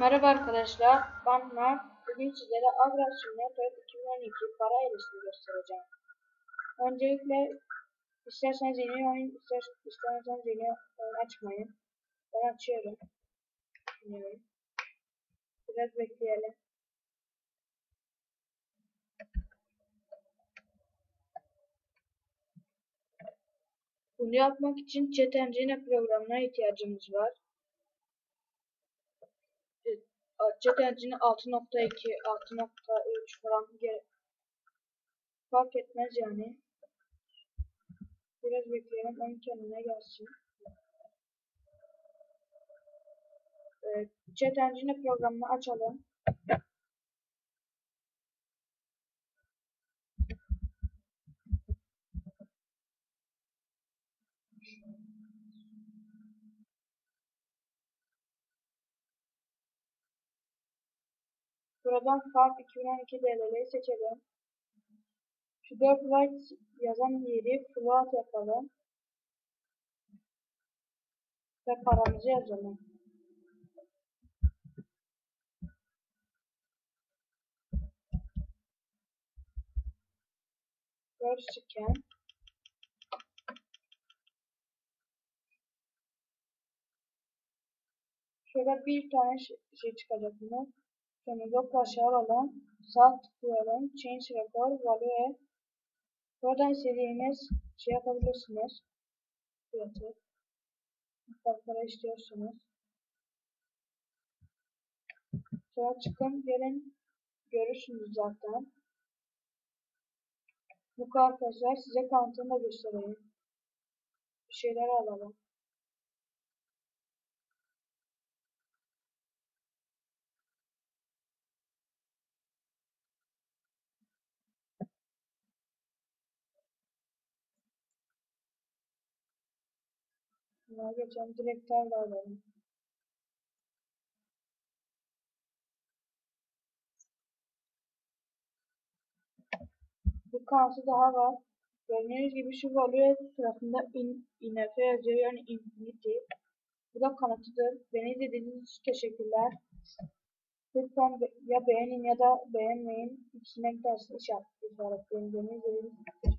Merhaba arkadaşlar, ben Mert. Bugün sizlere Agra Simulator 2012 para eğrisini göstereceğim. Öncelikle isterseniz yeni oyun, ister, isterseniz yeni oyun açmayın. Ben açıyorum. Oyun. Biraz bekleyelim. Bunu yapmak için Chat Engine programına ihtiyacımız var. Chat Engine 6.2, 6.3 falan fark etmez yani. Biraz bekleyelim onun kendine gelsin. Evet, Chat Engine programını açalım. Buradan Farm 2012 DLL'yi seçelim. Şu 4 byte yazan yeri float yapalım. Ve paramızı yazalım. Scan. Şöyle bir tane şey çıkacak bunu. Sonra aşağı alalım. Sağ tıklayalım. Change record value. Buradan istediğiniz şey yapabilirsiniz. Fiyatı. Miktar para istiyorsunuz. Sonra çıkın gelin. Görürsünüz zaten. Bu arkadaşlar size kanıtını da göstereyim. Bir şeyler alalım. Bunlar geçen direktörle alalım. Bir kanıtı daha var. Gördüğünüz gibi şu value tarafında in, inf yazıyor yani infinity. Bu da kanıtıdır. Beni izlediğiniz için teşekkürler. Lütfen ya beğenin ya da beğenmeyin. İkisine gidersiniz işaretleyin. Beni izlediğiniz için